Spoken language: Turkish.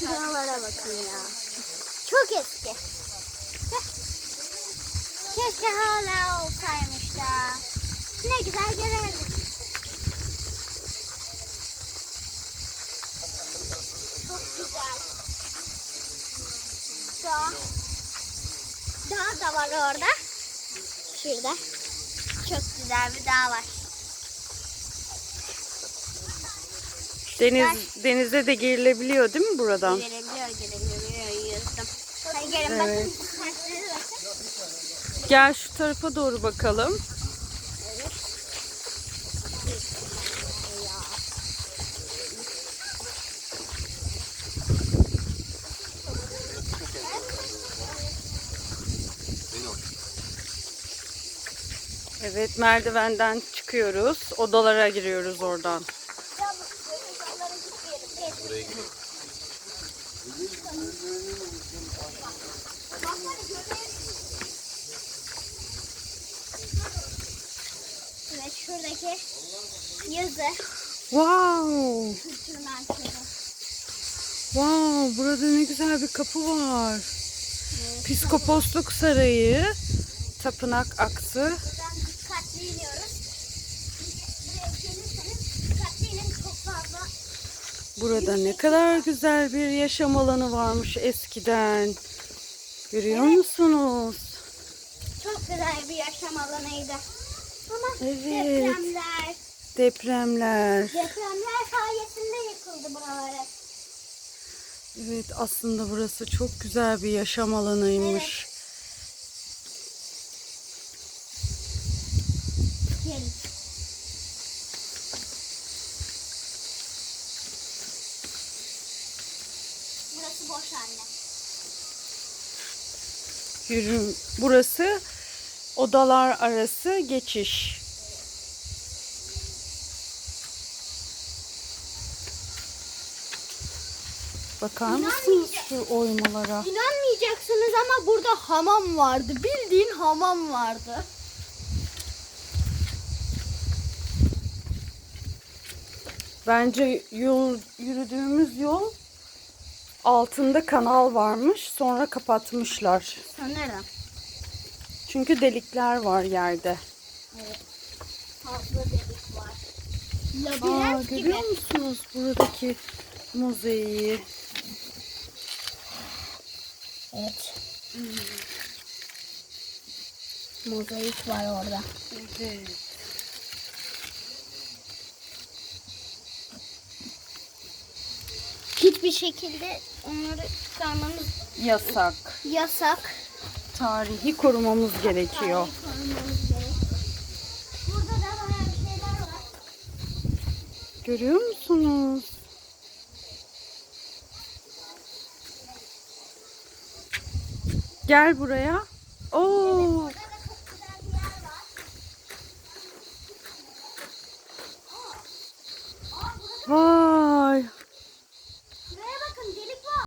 odalara bakın ya. Çok eski. Keşke hala olsaymış da. Ne güzel görerdik. Çok güzel. Dağ. Dağ da var orada. Şurada. Çok güzel bir dağ var. Deniz denize de girilebiliyor değil mi buradan? Yüzdüm. Hadi gelin Evet. bakın. Taşlara bakın. Gel şu tarafa doğru bakalım. Evet merdivenden çıkıyoruz. Odalara giriyoruz oradan. Evet şuradaki yazı Wow! kültür merkezi. Wow! Burada ne güzel bir kapı var. Piskoposluk Sarayı, Tapınak Aksı. Buradan dikkatli iniyoruz. Buraya gelirseniz dikkatli inin çok fazla. Burada ne kadar güzel bir yaşam alanı varmış eskiden. Görüyor musunuz? Çok güzel bir yaşam alanıydı. Ama Evet. depremler, Depremler. depremler sayesinde yıkıldı buraları. Evet aslında burası çok güzel bir yaşam alanıymış. Gelin. Burası boş anne. Yürü. Burası odalar arası geçiş. Bakar mısınız şu oymalara? İnanmayacaksınız ama burada hamam vardı. Bildiğin hamam vardı. Bence yol yürüdüğümüz yol altında kanal varmış. Sonra kapatmışlar. Sanırım. Çünkü delikler var yerde. Fazla delik var. Aa, Labirent gibi. görüyor musunuz buradaki mozaiği? Evet. Mozaik var orada. Evet. Hiçbir şekilde onları çıkarmamız Yasak. yasak. Tarihi korumamız gerekiyor. Korumamız. Burada da bayağı bir şeyler var. Görüyor musunuz? Gel buraya. Oo,